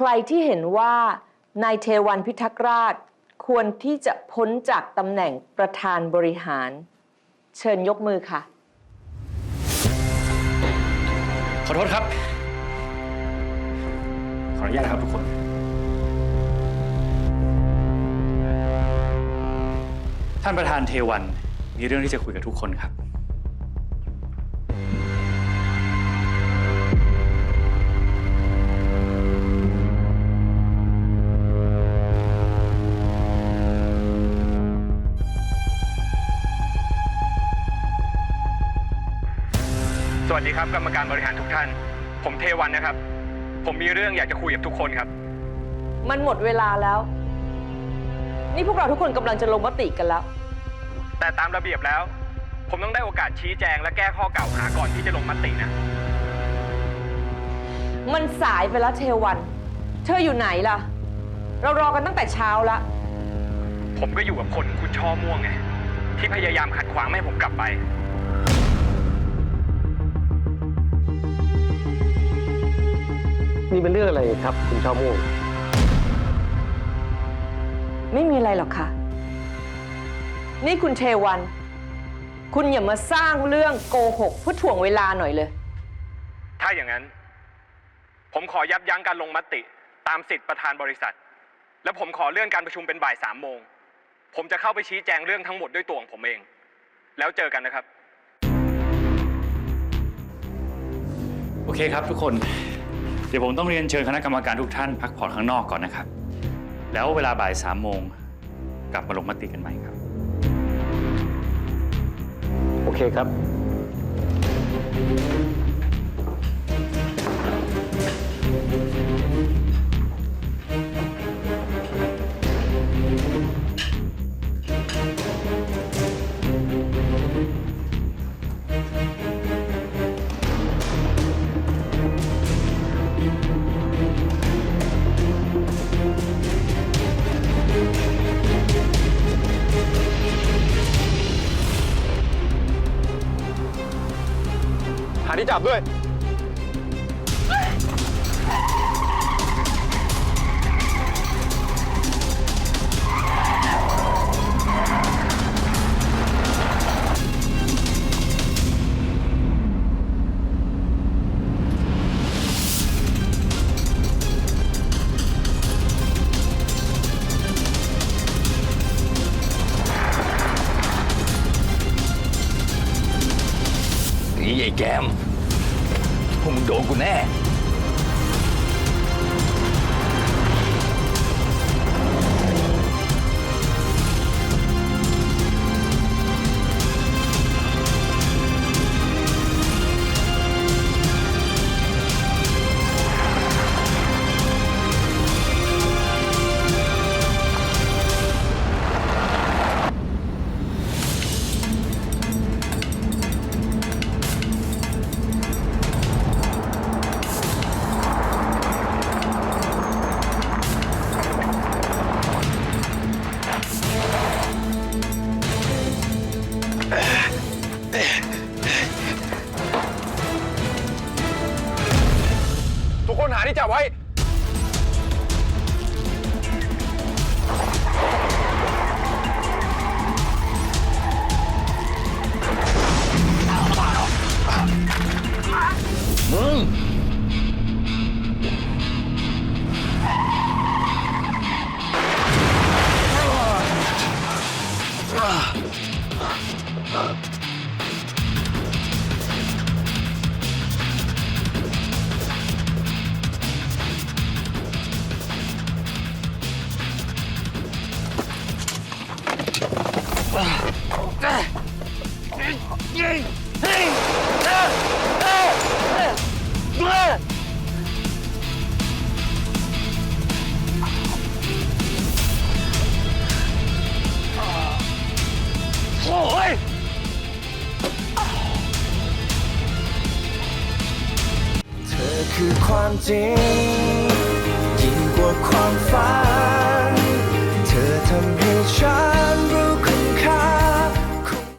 ใครที่เห็นว่านายเทวันพิทักษ์ราช ควรที่จะพ้นจากตำแหน่งประธานบริหาร เชิญยกมือค่ะ ขอโทษครับ ขออนุญาตนะครับทุกคน ท่านประธานเทวันมีเรื่องที่จะคุยกับทุกคนครับ วัสดีครับกรรมการบริหารทุกท่าน ผมเทวันนะครับ ผมมีเรื่องอยากจะคุยกับทุกคนครับ มันหมดเวลาแล้ว นี่พวกเราทุกคนกำลังจะลงมติกันแล้ว แต่ตามระเบียบแล้ว ผมต้องได้โอกาสชี้แจงและแก้ข้อกล่าวหาก่อนที่จะลงมตินะ มันสายไปแล้วเทวัน เธออยู่ไหนล่ะ เรารอกันตั้งแต่เช้าละผมก็อยู่กับคนคุณช่อม่วงไงที่พยายามขัดขวางไม่ให้ผมกลับไป นี่เป็นเรื่องอะไรครับ คุณช่อม่วงไม่มีอะไรหรอกค่ะ นี่คุณเทวัน คุณอย่ามาสร้างเรื่องโกหกเพื่อถ่วงเวลาหน่อยเลย ถ้าอย่างนั้น ผมขอยับยั้งการลงมติ ตามสิทธิประธานบริษัท และผมขอเลื่อนการประชุมเป็นบ่ายสามโมง ผมจะเข้าไปชี้แจงเรื่องทั้งหมดด้วยตัวของผมเอง แล้วเจอกันนะครับ โอเคครับทุกคน เดี๋ยวผมต้องเรียนเชิญคณะกรรมการทุกท่านพักผ่อนข้างนอกก่อนนะครับ แล้วเวลาบ่ายสามโมงกลับมาลงมติกันใหม่ครับ โอเคครับ ที่จับด้วย นี่ไอ้แกมพว นกูแน่ทุกคนหาที่จับไว้ มึง โอ้ย เธอคือความจริงยิ่งกว่าความฝัน เธอทำให้ฉัน